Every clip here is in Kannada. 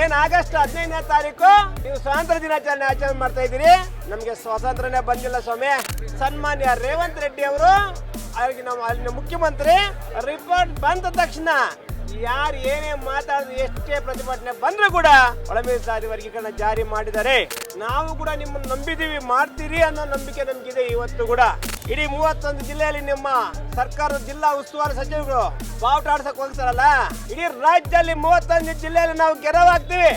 ಏನ್ ಆಗಸ್ಟ್ ಹದಿನೈದನೇ ತಾರೀಕು? ನೀವು ಸ್ವಾತಂತ್ರ್ಯ ದಿನಾಚರಣೆ ಆಚರಣೆ ಮಾಡ್ತಾ ಇದ್ದೀರಿ? ನಮ್ಗೆ ಸ್ವಾತಂತ್ರ್ಯನೇ ಬಂದಿಲ್ಲ ಸ್ವಾಮಿ. ಸನ್ಮಾನ್ಯ ರೇವಂತ್ ರೆಡ್ಡಿ ಅವರು ಅಲ್ಲಿ ನಮ್ಮ ಅಲ್ಲಿನ ಮುಖ್ಯಮಂತ್ರಿ. ರಿಪೋರ್ಟ್ ಬಂದ ತಕ್ಷಣ ಯಾರು ಏನೇ ಮಾತಾಡಿದ್ರು ಎಷ್ಟೇ ಪ್ರತಿಭಟನೆ ಬಂದ್ರು ಕೂಡ ಒಳ ಮೀಸಲಾತಿ ವರ್ಗೀಕರಣ ಜಾರಿ ಮಾಡಿದ್ದಾರೆ ನಾವು ಕೂಡ ನಿಮ್ಮನ್ನು ನಂಬಿದೀವಿ ಮಾಡ್ತೀರಿ ಅನ್ನೋ ನಂಬಿಕೆ ನಮ್ಗಿದೆ ಇವತ್ತು ಕೂಡ. ಇಡೀ ಮೂವತ್ತೊಂದು ಜಿಲ್ಲೆಯಲ್ಲಿ ನಿಮ್ಮ ಸರ್ಕಾರದ ಜಿಲ್ಲಾ ಉಸ್ತುವಾರಿ ಸಚಿವರು ಬಾವುಟ ಆಡ್ಸಕ್ ಹೋಗ್ತಾರಲ್ಲ, ಇಡೀ ರಾಜ್ಯದಲ್ಲಿ ಮೂವತ್ತೊಂದು ಜಿಲ್ಲೆಯಲ್ಲಿ ನಾವು ಗೆರವಾಗ್ತೀವಿ.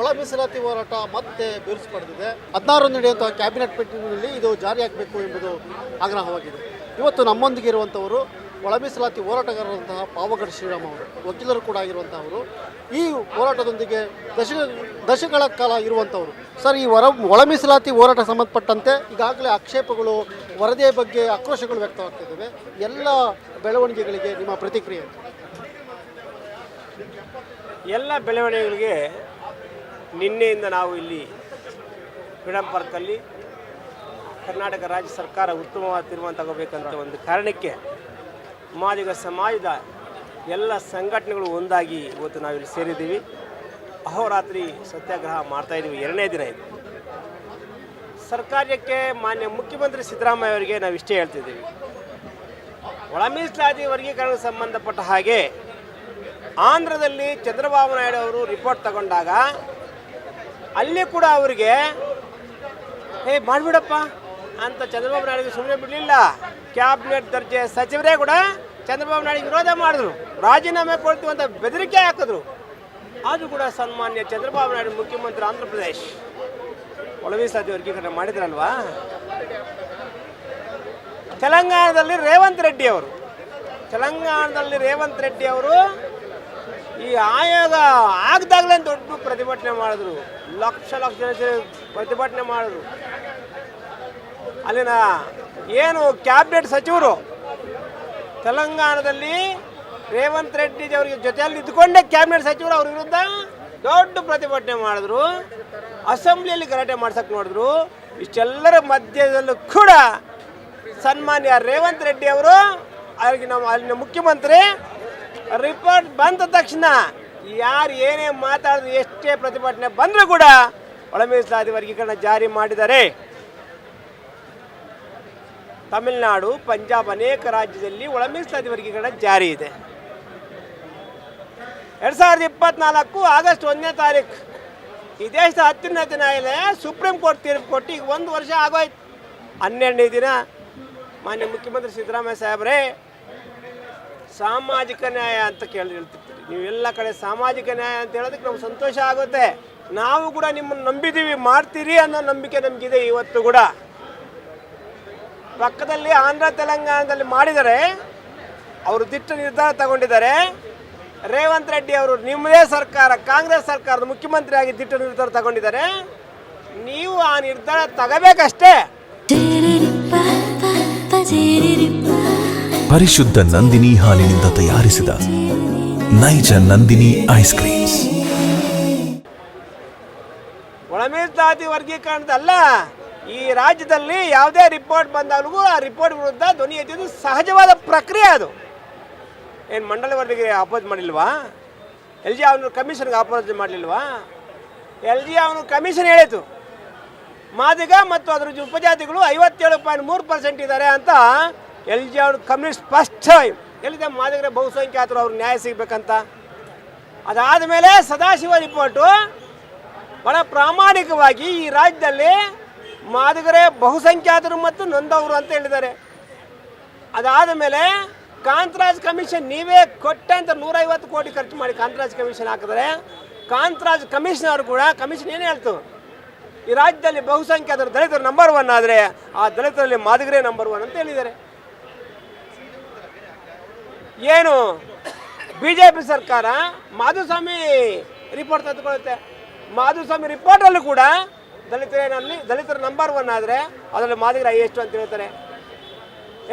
ಒಳ ಮೀಸಲಾತಿ ಹೋರಾಟ ಮತ್ತೆ ಬಿರುಸು ಪಡೆದಿದೆ ಹದಿನಾರು ನಡೆಯುವಂತಹ ಕ್ಯಾಬಿನೆಟ್ ಮೀಟಿಂಗ್ನಲ್ಲಿ ಇದು ಜಾರಿಯಾಗಬೇಕು ಎಂಬುದು ಆಗ್ರಹವಾಗಿದೆ. ಇವತ್ತು ನಮ್ಮೊಂದಿಗೆ ಇರುವಂಥವರು ಒಳ ಮೀಸಲಾತಿ ಹೋರಾಟಗಾರರಂತಹ ಪಾವಗಡ ಶ್ರೀರಾಮ್ ಅವರು, ವಕೀಲರು ಕೂಡ ಆಗಿರುವಂಥವರು ಈ ಹೋರಾಟದೊಂದಿಗೆ ದಶಕ, ದಶಕಗಳ ಕಾಲ ಇರುವಂಥವರು ಸರ್, ಈ ಹೊರ ಒಳ ಮೀಸಲಾತಿ ಹೋರಾಟ ಸಂಬಂಧಪಟ್ಟಂತೆ ಈಗಾಗಲೇ ಆಕ್ಷೇಪಗಳು, ವರದಿಯ ಬಗ್ಗೆ ಆಕ್ರೋಶಗಳು ವ್ಯಕ್ತವಾಗ್ತಿದ್ದಾವೆ ಎಲ್ಲ ಬೆಳವಣಿಗೆಗಳಿಗೆ ನಿಮ್ಮ ಪ್ರತಿಕ್ರಿಯೆ ಎಲ್ಲ ಬೆಳವಣಿಗೆಗಳಿಗೆ ನಿನ್ನೆಯಿಂದ ನಾವು ಇಲ್ಲಿ ಫ್ರೀಡಂ ಪಾರ್ಕಲ್ಲಿ ಕರ್ನಾಟಕ ರಾಜ್ಯ ಸರ್ಕಾರ ಉತ್ತಮವಾದ ತೀರ್ಮಾನ ತಗೋಬೇಕಂತ ಒಂದು ಕಾರಣಕ್ಕೆ ಮಾದಿಗ ಸಮಾಜದ ಎಲ್ಲ ಸಂಘಟನೆಗಳು ಒಂದಾಗಿ ಇವತ್ತು ನಾವಿಲ್ಲಿ ಸೇರಿದ್ದೀವಿ. ಅಹೋರಾತ್ರಿ ಸತ್ಯಾಗ್ರಹ ಮಾಡ್ತಾ ಇದ್ದೀವಿ. ಎರಡನೇ ದಿನ ಇದು. ಸರ್ಕಾರಕ್ಕೆ ಮಾನ್ಯ ಮುಖ್ಯಮಂತ್ರಿ ಸಿದ್ದರಾಮಯ್ಯ ಅವರಿಗೆ ನಾವು ಇಷ್ಟೇ ಹೇಳ್ತಿದ್ದೀವಿ. ಒಳ ಮೀಸಲಾತಿ ವರ್ಗೀಕರಣಕ್ಕೆ ಸಂಬಂಧಪಟ್ಟ ಹಾಗೆ ಆಂಧ್ರದಲ್ಲಿ ಚಂದ್ರಬಾಬು ನಾಯ್ಡು ಅವರು ರಿಪೋರ್ಟ್ ತಗೊಂಡಾಗ ಅಲ್ಲಿ ಕೂಡ ಅವರಿಗೆ, ಏ, ಮಾಡಿಬಿಡಪ್ಪ ಅಂತ ಚಂದ್ರಬಾಬು ನಾಯ್ಡು ಸುಮ್ಮನೆ ಬಿಡಲಿಲ್ಲ. ಕ್ಯಾಬಿನೆಟ್ ದರ್ಜೆ ಸಚಿವರೇ ಕೂಡ ಚಂದ್ರಬಾಬು ನಾಯ್ಡು ವಿರೋಧ ಮಾಡಿದ್ರು. ರಾಜೀನಾಮೆ ಕೊಡ್ತೀವಿ ಅಂತ ಬೆದರಿಕೆ ಹಾಕಿದ್ರು. ಅದು ಕೂಡ ಸನ್ಮಾನ್ಯ ಚಂದ್ರಬಾಬು ನಾಯ್ಡು ಮುಖ್ಯಮಂತ್ರಿ ಆಂಧ್ರ ಪ್ರದೇಶ್. ಒಳ ಮೀಸಲಾತಿ ವರ್ಗೀಕರಣ ಮಾಡಿದ್ರಲ್ವಾ? ತೆಲಂಗಾಣದಲ್ಲಿ ರೇವಂತ್ ರೆಡ್ಡಿ ಅವರು. ತೆಲಂಗಾಣದಲ್ಲಿ ರೇವಂತ್ ರೆಡ್ಡಿ ಅವರು ಈ ಆಯೋಗ ಆಗದಾಗಲೇ ದೊಡ್ಡ ಪ್ರತಿಭಟನೆ ಮಾಡಿದ್ರು. ಲಕ್ಷ ಲಕ್ಷ ಜನ ಪ್ರತಿಭಟನೆ ಮಾಡಿದ್ರು. ಅಲ್ಲಿನ ಏನು ಕ್ಯಾಬಿನೆಟ್ ಸಚಿವರು ತೆಲಂಗಾಣದಲ್ಲಿ ರೇವಂತ್ ರೆಡ್ಡಿ ಅವರಿಗೆ ಜೊತೆಯಲ್ಲಿ ಇದ್ದುಕೊಂಡೇ ಕ್ಯಾಬಿನೆಟ್ ಸಚಿವರು ಅವ್ರ ವಿರುದ್ಧ ದೊಡ್ಡ ಪ್ರತಿಭಟನೆ ಮಾಡಿದ್ರು. ಅಸೆಂಬ್ಲಿಯಲ್ಲಿ ಗಲಾಟೆ ಮಾಡ್ಸಕ್ಕೆ ನೋಡಿದ್ರು. ಇಷ್ಟೆಲ್ಲರ ಮಧ್ಯದಲ್ಲೂ ಕೂಡ ಸನ್ಮಾನ್ಯ ರೇವಂತ್ ರೆಡ್ಡಿ ಅವರು ಅವ್ರಿಗೆ ನಮ್ಮ ಅಲ್ಲಿನ ಮುಖ್ಯಮಂತ್ರಿ ರಿಪೋರ್ಟ್ ಬಂದ ತಕ್ಷಣ ಯಾರು ಏನೇ ಮಾತಾಡಿದ್ರು ಎಷ್ಟೇ ಪ್ರತಿಭಟನೆ ಬಂದರೂ ಕೂಡ ಒಳ ಮೀಸಲಾತಿ ವರ್ಗೀಕರಣ ಜಾರಿ ಮಾಡಿದ್ದಾರೆ. ತಮಿಳುನಾಡು, ಪಂಜಾಬ್ ಅನೇಕ ರಾಜ್ಯದಲ್ಲಿ ಒಳ ಮೀಸಲಾತಿ ವರ್ಗೀಕರಣ ಜಾರಿ ಇದೆ. ಎರಡು ಸಾವಿರದ ಇಪ್ಪತ್ನಾಲ್ಕು ಆಗಸ್ಟ್ ಒಂದನೇ ತಾರೀಕು ಈ ದೇಶದ ಅತ್ಯುನ್ನತ ನ್ಯಾಯಾಲಯ ಸುಪ್ರೀಂ ಕೋರ್ಟ್ ತೀರ್ಪು ಕೊಟ್ಟು ಈಗ ಒಂದು ವರ್ಷ ಆಗೋಯ್ತು. ಹನ್ನೆರಡನೇ ದಿನ ಮಾನ್ಯ ಮುಖ್ಯಮಂತ್ರಿ ಸಿದ್ದರಾಮಯ್ಯ ಸಾಹೇಬ್ರೇ, ಸಾಮಾಜಿಕ ನ್ಯಾಯ ಅಂತ ಕೇಳಿ ಹೇಳ್ತಿರ್ತೀರಿ. ನೀವು ಎಲ್ಲ ಕಡೆ ಸಾಮಾಜಿಕ ನ್ಯಾಯ ಅಂತ ಹೇಳೋದಕ್ಕೆ ನಮ್ಗೆ ಸಂತೋಷ ಆಗುತ್ತೆ. ನಾವು ಕೂಡ ನಿಮ್ಮನ್ನು ನಂಬಿದ್ದೀವಿ, ಮಾಡ್ತೀರಿ ಅನ್ನೋ ನಂಬಿಕೆ ನಮಗಿದೆ ಇವತ್ತು ಕೂಡ. ಪಕ್ಕದಲ್ಲಿ ಆಂಧ್ರ ತೆಲಂಗಾಣದಲ್ಲಿ ಮಾಡಿದರೆ ಅವರು ದಿಟ್ಟ ನಿರ್ಧಾರ ತಗೊಂಡಿದ್ದಾರೆ. ರೇವಂತ್ ರೆಡ್ಡಿ ಅವರು ನಿಮ್ಮದೇ ಸರ್ಕಾರ ಕಾಂಗ್ರೆಸ್ ಸರ್ಕಾರದ ಮುಖ್ಯಮಂತ್ರಿಯಾಗಿ ದಿಟ್ಟ ನಿರ್ಧಾರ ತಗೊಂಡಿದ್ದಾರೆ. ನೀವು ಆ ನಿರ್ಧಾರ ತಗಬೇಕಷ್ಟೇ. ಪರಿಶುದ್ಧ ನಂದಿನಿ ಹಾಲಿನಿಂದ ತಯಾರಿಸಿದ ನೈಜ ನಂದಿನಿ ಐಸ್ ಕ್ರೀಮ್ ಒಳಮೇಲ್ ಜಾತಿ ವರ್ಗೀಕರಣದಲ್ಲ. ಈ ರಾಜ್ಯದಲ್ಲಿ ಯಾವುದೇ ರಿಪೋರ್ಟ್ ಬಂದಾಗಲೂ ಆ ರಿಪೋರ್ಟ್ ವಿರುದ್ಧ ಧ್ವನಿ ಎತ್ತಿದ್ದು ಸಹಜವಾದ ಪ್ರಕ್ರಿಯೆ ಅದು. ಏನು ಮಂಡಲ ವರದಿಗೆ ಅಪೋಸ್ ಮಾಡಿಲ್ವಾ? ಎಲ್ ಜಿ ಅವನು ಕಮಿಷನ್ಗೆ ಅಪೋಸ್ ಮಾಡಲಿಲ್ವಾ? ಎಲ್ ಜಿ ಅವನು ಕಮಿಷನ್ ಹೇಳಿತು. ಮಾದಿಗ ಮತ್ತು ಅದರ ಉಪಜಾತಿಗಳು ಐವತ್ತೇಳು ಪಾಯಿಂಟ್ ಮೂರು ಪರ್ಸೆಂಟ್ ಇದ್ದಾರೆ ಅಂತ ಎಲ್ ಜಿ ಅವನು ಕಮ್ಯುನಿಸ್ಟ್ ಸ್ಪಷ್ಟ ಎಲ್ಲಿದೆ ಮಾದಿಗರ ಬಹುಸಂಖ್ಯಾತರು ಅವ್ರಿಗೆ ನ್ಯಾಯ ಸಿಗಬೇಕಂತ? ಅದಾದ ಮೇಲೆ ಸದಾಶಿವ ರಿಪೋರ್ಟು ಬಹಳ ಪ್ರಾಮಾಣಿಕವಾಗಿ ಈ ರಾಜ್ಯದಲ್ಲಿ ಮಾದಿಗರೇ ಬಹುಸಂಖ್ಯಾತರು ಮತ್ತು ನೊಂದವರು ಅಂತ ಹೇಳಿದ್ದಾರೆ. ಅದಾದ ಮೇಲೆ ಕಾಂತರಾಜ್ ಕಮಿಷನ್ ನೀವೇ ಕೊಟ್ಟೆ ಅಂತ ನೂರೈವತ್ತು ಕೋಟಿ ಖರ್ಚು ಮಾಡಿ ಕಾಂತರಾಜ್ ಕಮಿಷನ್ ಹಾಕಿದ್ರೆ ಕಾಂತರಾಜ್ ಕಮಿಷನ್ ಅವರು ಕೂಡ ಕಮಿಷನ್ ಏನು ಹೇಳ್ತು? ಈ ರಾಜ್ಯದಲ್ಲಿ ಬಹುಸಂಖ್ಯಾತರು ದಲಿತರು ನಂಬರ್ ಒನ್ ಆದರೆ ಆ ದಲಿತರಲ್ಲಿ ಮಾದಿಗರೇ ನಂಬರ್ ಒನ್ ಅಂತ ಹೇಳಿದ್ದಾರೆ. ಏನು? ಬಿ ಜೆ ಪಿ ಸರ್ಕಾರ ಮಾಧುಸ್ವಾಮಿ ರಿಪೋರ್ಟ್ ತೆಗೆದುಕೊಳ್ಳುತ್ತೆ. ಮಾಧುಸ್ವಾಮಿ ರಿಪೋರ್ಟಲ್ಲೂ ಕೂಡ ದಲಿತರಲ್ಲಿ ದಲಿತರು ನಂಬರ್ ಒನ್ ಆದರೆ ಅದರಲ್ಲಿ ಮಾದಿಗರ ಎಷ್ಟು ಅಂತ ಹೇಳ್ತಾರೆ.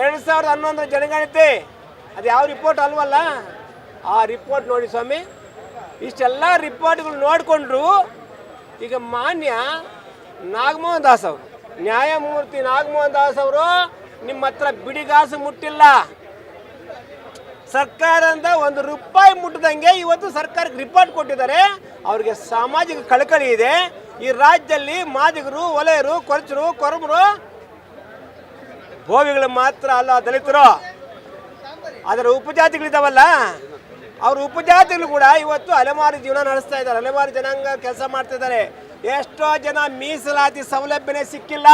ಎರಡು ಸಾವಿರದ ಹನ್ನೊಂದರ ಜನಗಣತಿ, ಅದು ಯಾವ ರಿಪೋರ್ಟ್ ಅಲ್ವಲ್ಲ? ಆ ರಿಪೋರ್ಟ್ ನೋಡಿ ಸ್ವಾಮಿ. ಇಷ್ಟೆಲ್ಲ ರಿಪೋರ್ಟ್ಗಳು ನೋಡಿಕೊಂಡ್ರು ಈಗ ಮಾನ್ಯ ನಾಗಮೋಹನ್ ದಾಸ್ ಅವರು. ನ್ಯಾಯಮೂರ್ತಿ ನಾಗಮೋಹನ್ ದಾಸ್ ಅವರು ನಿಮ್ಮ ಹತ್ರ ಬಿಡಿಗಾಸು ಮುಟ್ಟಿಲ್ಲ. ಸರ್ಕಾರದಿಂದ ಒಂದು ರೂಪಾಯಿ ಮುಟ್ಟದಂಗೆ ಇವತ್ತು ಸರ್ಕಾರಕ್ಕೆ ರಿಪೋರ್ಟ್ ಕೊಟ್ಟಿದ್ದಾರೆ. ಅವ್ರಿಗೆ ಸಾಮಾಜಿಕ ಕಳಕಳಿ ಇದೆ. ಈ ರಾಜ್ಯದಲ್ಲಿ ಮಾದಿಗರು, ಒಲೆಯರು, ಕೊರಚರು ಕೊರಮರು ಭೋವಿಗಳು ಮಾತ್ರ ಅಲ್ಲ ದಲಿತರು. ಅದರ ಉಪಜಾತಿಗಳಿದಾವಲ್ಲ, ಅವ್ರ ಉಪಜಾತಿಗಳು ಕೂಡ ಇವತ್ತು ಅಲೆಮಾರು ಜೀವನ ನಡೆಸ್ತಾ ಇದ್ದಾರೆ. ಅಲೆಮಾರಿ ಜನಾಂಗ ಕೆಲಸ ಮಾಡ್ತಿದ್ದಾರೆ ಎಷ್ಟೋ ಜನ ಮೀಸಲಾತಿ ಸೌಲಭ್ಯನೇ ಸಿಕ್ಕಿಲ್ಲ.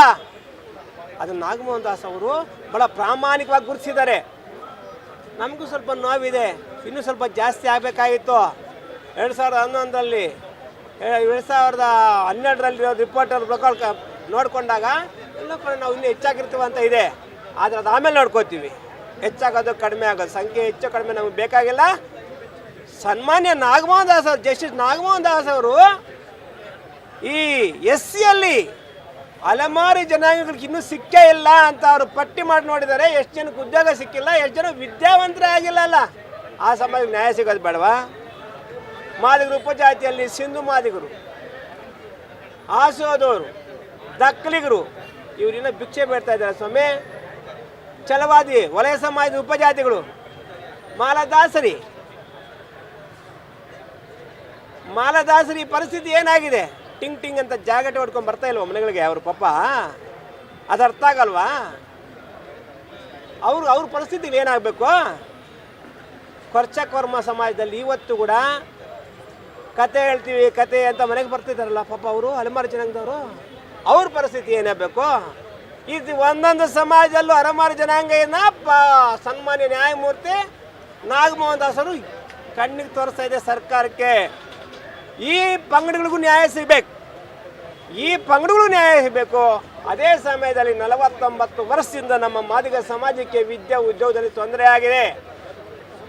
ಅದು ನಾಗಮೋಹನ್ ದಾಸ್ ಅವರು ಬಹಳ ಪ್ರಾಮಾಣಿಕವಾಗಿ ಗುರುತಿಸಿದ್ದಾರೆ. ನಮಗೂ ಸ್ವಲ್ಪ ನೋವಿದೆ. ಇನ್ನೂ ಸ್ವಲ್ಪ ಜಾಸ್ತಿ ಆಗಬೇಕಾಗಿತ್ತು. ಎರಡು ಸಾವಿರದ ಹನ್ನೊಂದರಲ್ಲಿ ಎರಡು ಸಾವಿರದ ಹನ್ನೆರಡರಲ್ಲಿ ರಿಪೋರ್ಟರ್ ಪ್ರಕಾರ ನೋಡಿಕೊಂಡಾಗ ಎಲ್ಲ ಕಡೆ ನಾವು ಇನ್ನೂ ಹೆಚ್ಚಾಗಿರ್ತೀವಿ ಅಂತ ಇದೆ. ಆದರೆ ಅದು ಆಮೇಲೆ ನೋಡ್ಕೋತೀವಿ. ಹೆಚ್ಚಾಗೋದು ಕಡಿಮೆ ಆಗೋದು. ಸಂಖ್ಯೆ ಹೆಚ್ಚು ಕಡಿಮೆ ನಮಗೆ ಬೇಕಾಗಿಲ್ಲ. ಸನ್ಮಾನ್ಯ ನಾಗಮೋಹನ್ ದಾಸ್ ಅವರು, ಜಸ್ಟಿಸ್ ನಾಗಮೋಹನ್ ದಾಸ್ ಅವರು ಈ ಎಸ್ ಸಿಯಲ್ಲಿ ಅಲೆಮಾರಿ ಜನಾಂಗಗಳಿಗೆ ಇನ್ನೂ ಸಿಕ್ಕೇ ಇಲ್ಲ ಅಂತ ಅವರು ಪಟ್ಟಿ ಮಾಡಿ ನೋಡಿದರೆ ಎಷ್ಟು ಜನಕ್ಕೆ ಉದ್ಯೋಗ ಸಿಕ್ಕಿಲ್ಲ, ಎಷ್ಟು ಜನ ವಿದ್ಯಾವಂತರೇ ಆಗಿಲ್ಲ ಅಲ್ಲ. ಆ ಸಮಾಜಕ್ಕೆ ನ್ಯಾಯ ಸಿಗೋದು ಬೇಡವಾ? ಮಾದಿಗರು ಉಪಜಾತಿಯಲ್ಲಿ ಸಿಂಧು ಮಾದಿಗರು ಆಸೋದವರು ದಕ್ಕಲಿಗರು ಇವರಿನ್ನ ಭಿಕ್ಷೆ ಬೇಡ್ತಾ ಇದ್ದಾರೆ. ಸ್ವಾಮಿ, ಛಲವಾದಿ, ವಲಯ ಸಮಾಜದ ಉಪಜಾತಿಗಳು, ಮಾಲದಾಸರಿ. ಮಾಲದಾಸರಿ ಪರಿಸ್ಥಿತಿ ಏನಾಗಿದೆ? ಟಿಂಗ್ ಟಿಂಗ್ ಅಂತ ಜಾಗಟೆ ಹೊಡ್ಕೊಂಡು ಬರ್ತಾ ಇಲ್ವಾ ಮನೆಗಳಿಗೆ ಅವ್ರ ಪಾಪ? ಅದು ಆಗಲ್ವಾ? ಅವ್ರು, ಅವ್ರ ಪರಿಸ್ಥಿತಿ ಏನಾಗಬೇಕು? ಕೊರ್ಚಕರ್ಮ ಸಮಾಜದಲ್ಲಿ ಇವತ್ತು ಕೂಡ ಕತೆ ಹೇಳ್ತೀವಿ, ಕತೆ ಅಂತ ಮನೆಗೆ ಬರ್ತಿದ್ದಾರಲ್ಲ, ಪಾಪ ಅವರು ಅಲೆಮಾರಿ ಜನಾಂಗದವರು. ಅವ್ರ ಪರಿಸ್ಥಿತಿ ಏನಾಗಬೇಕು ಇದು ಒಂದೊಂದು ಸಮಾಜದಲ್ಲೂ ಅಲೆಮಾರಿ ಜನಾಂಗ ಪ ಸನ್ಮಾನ್ಯ ನ್ಯಾಯಮೂರ್ತಿ ನಾಗಮೋಹನ್ ದಾಸರು ಕಣ್ಣಿಗೆ ತೋರಿಸ್ತಾ ಇದೆ ಸರ್ಕಾರಕ್ಕೆ. ಈ ಪಂಗಡಗಳಿಗೂ ನ್ಯಾಯ ಸಿಗಬೇಕು. ಈ ಪಂಗಡಗಳು ನ್ಯಾಯ ಸಿಗಬೇಕು. ಅದೇ ಸಮಯದಲ್ಲಿ ನಲವತ್ತೊಂಬತ್ತು ವರ್ಷದಿಂದ ನಮ್ಮ ಮಾದಿಗ ಸಮಾಜಕ್ಕೆ ವಿದ್ಯಾ ಉದ್ಯೋಗದಲ್ಲಿ ತೊಂದರೆ ಆಗಿದೆ.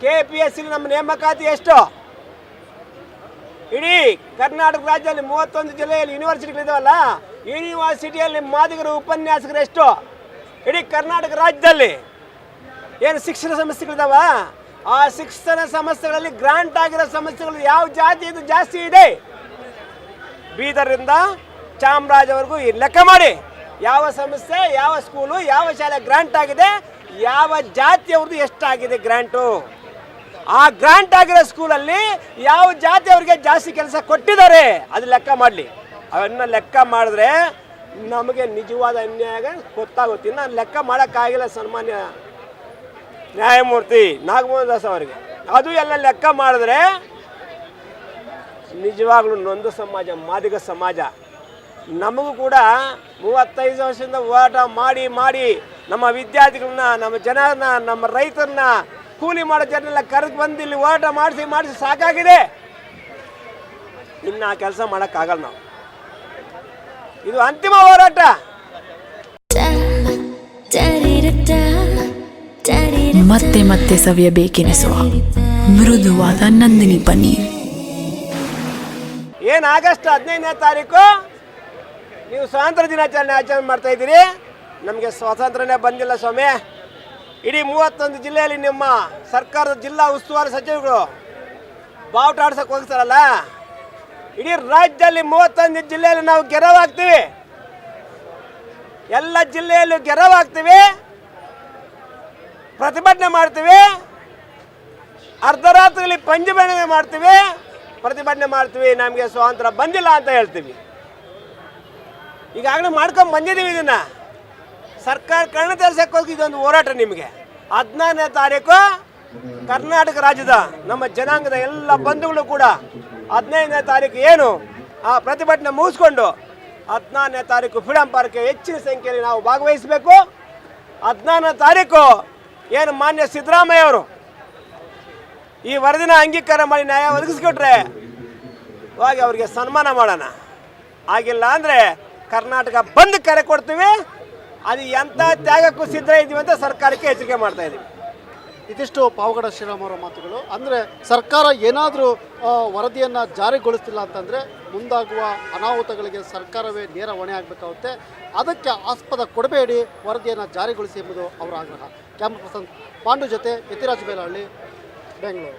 ಕೆ ಪಿ ಎಸ್ ನಮ್ಮ ನೇಮಕಾತಿ ಎಷ್ಟು? ಇಡೀ ಕರ್ನಾಟಕ ರಾಜ್ಯದಲ್ಲಿ ಮೂವತ್ತೊಂದು ಜಿಲ್ಲೆಯಲ್ಲಿ ಯೂನಿವರ್ಸಿಟಿಗಳಿದಾವಲ್ಲ ಯೂನಿವರ್ಸಿಟಿಯಲ್ಲಿ ಮಾದಿಗರು, ಉಪನ್ಯಾಸಕರು ಎಷ್ಟು. ಇಡೀ ಕರ್ನಾಟಕ ರಾಜ್ಯದಲ್ಲಿ ಏನು ಶಿಕ್ಷಣ ಸಮಸ್ಯೆಗಳಿದಾವ? ಆ ಶಿಕ್ಷಣ ಸಮಸ್ಯೆಗಳಲ್ಲಿ ಗ್ರಾಂಟ್ ಆಗಿರೋ ಸಮಸ್ಯೆಗಳು ಯಾವ ಜಾತಿ ಇದು ಜಾಸ್ತಿ ಇದೆ? ಬೀದರ್ರಿಂದ ಚಾಮರಾಜವರೆಗೂ ಲೆಕ್ಕ ಮಾಡಿ. ಯಾವ ಸಮಸ್ಯೆ, ಯಾವ ಸ್ಕೂಲು ಯಾವ ಶಾಲೆ ಗ್ರಾಂಟ್ ಆಗಿದೆ, ಯಾವ ಜಾತಿಯವ್ರದ್ದು ಎಷ್ಟಾಗಿದೆ ಗ್ರಾಂಟು ಆ ಗ್ರಾಂಟ್ ಆಗಿರೋ ಸ್ಕೂಲಲ್ಲಿ ಯಾವ ಜಾತಿ ಅವರಿಗೆ ಜಾಸ್ತಿ ಕೆಲಸ ಕೊಟ್ಟಿದ್ದಾರೆ, ಅದು ಲೆಕ್ಕ ಮಾಡಲಿ. ಅವನ್ನ ಲೆಕ್ಕ ಮಾಡಿದ್ರೆ ನಮಗೆ ನಿಜವಾದ ಅನ್ಯಾಯ ಗೊತ್ತಾಗುತ್ತೆ. ಇನ್ನು ಲೆಕ್ಕ ಮಾಡೋಕ್ಕಾಗಿಲ್ಲ ಸನ್ಮಾನ್ಯ ನ್ಯಾಯಮೂರ್ತಿ ನಾಗಮೋಹನ್ ದಾಸ್ ಅವರಿಗೆ. ಅದು ಎಲ್ಲ ಲೆಕ್ಕ ಮಾಡಿದ್ರೆ ನಿಜವಾಗ್ಲೂ ನೊಂದು ಸಮಾಜ, ಮಾದಿಗ ಸಮಾಜ. ನಮಗೂ ಕೂಡ ಮೂವತ್ತೈದು ವರ್ಷದಿಂದ ಹೋರಾಟ ಮಾಡಿ ಮಾಡಿ ನಮ್ಮ ವಿದ್ಯಾರ್ಥಿಗಳನ್ನ, ನಮ್ಮ ಜನರನ್ನ, ನಮ್ಮ ರೈತರನ್ನ ಕೂಲಿ ಮಾಡೋ ಜನರೆಲ್ಲ ಕರೆದು ಬಂದು ಇಲ್ಲಿ ಹೋರಾಟ ಮಾಡಿಸಿ ಮಾಡಿಸಿ ಸಾಕಾಗಿದೆ. ಇನ್ನು ಆ ಕೆಲಸ ಮಾಡೋಕ್ಕಾಗಲ್ಲ ನಾವು. ಇದು ಅಂತಿಮ ಹೋರಾಟ. ಮತ್ತೆ ಮತ್ತೆ ಸವಿಯಬೇಕೆನಿಸುವ ಮೃದುವಾದ ನಂದಿನಿ ಬನ್ನಿ. ಏನು ಆಗಸ್ಟ್ ಹದಿನೈದನೇ ತಾರೀಕು? ನೀವು ಸ್ವಾತಂತ್ರ್ಯ ದಿನಾಚರಣೆ ಆಚರಣೆ ಮಾಡ್ತಾ ಇದ್ದೀರಿ. ನಮಗೆ ಸ್ವಾತಂತ್ರ್ಯನೇ ಬಂದಿಲ್ಲ ಸ್ವಾಮಿ. ಇಡೀ ಮೂವತ್ತೊಂದು ಜಿಲ್ಲೆಯಲ್ಲಿ ನಿಮ್ಮ ಸರ್ಕಾರದ ಜಿಲ್ಲಾ ಉಸ್ತುವಾರಿ ಸಚಿವರು ಬಾವುಟ ಆಡ್ಸಕ್ಕೆ ಹೋಗ್ತಾರಲ್ಲ? ಇಡೀ ರಾಜ್ಯದಲ್ಲಿ ಮೂವತ್ತೊಂದು ಜಿಲ್ಲೆಯಲ್ಲಿ ನಾವು ಗೆರವಾಗ್ತೀವಿ. ಎಲ್ಲ ಜಿಲ್ಲೆಯಲ್ಲೂ ಗೆರವಾಗ್ತೀವಿ. ಪ್ರತಿಭಟನೆ ಮಾಡ್ತೀವಿ. ಅರ್ಧರಾತ್ರಿಯಲ್ಲಿ ಪಂಜಿಬಣನೆ ಮಾಡ್ತೀವಿ. ಪ್ರತಿಭಟನೆ ಮಾಡ್ತೀವಿ, ನಮಗೆ ಸ್ವಾತಂತ್ರ್ಯ ಬಂದಿಲ್ಲ ಅಂತ ಹೇಳ್ತೀವಿ. ಈಗಾಗಲೇ ಮಾಡ್ಕೊಂಡು ಬಂದಿದ್ದೀವಿ ಇದನ್ನ. ಸರ್ಕಾರ ಕಣ್ಣು ತರಿಸಕ್ಕೆ ಹೋಗಿ ಇದೊಂದು ಹೋರಾಟ ನಿಮಗೆ. ಹದಿನಾರನೇ ತಾರೀಕು ಕರ್ನಾಟಕ ರಾಜ್ಯದ ನಮ್ಮ ಜನಾಂಗದ ಎಲ್ಲ ಬಂಧುಗಳು ಕೂಡ ಹದಿನೈದನೇ ತಾರೀಕು ಏನು ಆ ಪ್ರತಿಭಟನೆ ಮುಗಿಸ್ಕೊಂಡು ಹದಿನಾರನೇ ತಾರೀಕು ಫ್ರೀಡಂ ಪಾರ್ಕ್ಗೆ ಹೆಚ್ಚಿನ ಸಂಖ್ಯೆಯಲ್ಲಿ ನಾವು ಭಾಗವಹಿಸಬೇಕು. ಹದಿನಾರನೇ ತಾರೀಕು ಏನು ಮಾನ್ಯ ಸಿದ್ದರಾಮಯ್ಯ ಅವರು ಈ ವರದಿನ ಅಂಗೀಕಾರ ಮಾಡಿ ನ್ಯಾಯ ಒದಗಿಸ್ಕೊಟ್ರೆ ಹೋಗಿ ಅವರಿಗೆ ಸನ್ಮಾನ ಮಾಡೋಣ. ಆಗಿಲ್ಲ ಅಂದರೆ ಕರ್ನಾಟಕ ಬಂದ್ ಕರೆ ಕೊಡ್ತೀವಿ. ಅದು ಎಂಥ ತ್ಯಾಗಕ್ಕೂ ಸಿದ್ಧ ಇದ್ದೀವಿ ಅಂತ ಸರ್ಕಾರಕ್ಕೆ ಎಚ್ಚರಿಕೆ ಮಾಡ್ತಾ ಇದ್ದೀವಿ. ಇದಿಷ್ಟು ಪಾವಗಡ ಶ್ರೀರಾಮ್ ಅವರ ಮಾತುಗಳು. ಅಂದರೆ ಸರ್ಕಾರ ಏನಾದರೂ ವರದಿಯನ್ನು ಜಾರಿಗೊಳಿಸ್ತಿಲ್ಲ ಅಂತಂದರೆ ಮುಂದಾಗುವ ಅನಾಹುತಗಳಿಗೆ ಸರ್ಕಾರವೇ ನೇರ ಹೊಣೆ ಆಗಬೇಕಾಗುತ್ತೆ. ಅದಕ್ಕೆ ಆಸ್ಪದ ಕೊಡಬೇಡಿ, ವರದಿಯನ್ನು ಜಾರಿಗೊಳಿಸಿ ಎಂಬುದು ಅವರ ಆಗ್ರಹ. ಕ್ಯಾಮ್ರಾ ಪರ್ಸನ್ ಪಾಂಡು ಜೊತೆ ಯತಿರಾಜ್ ಬೇಲಹಳ್ಳಿ ಬೆಂಗಳೂರು.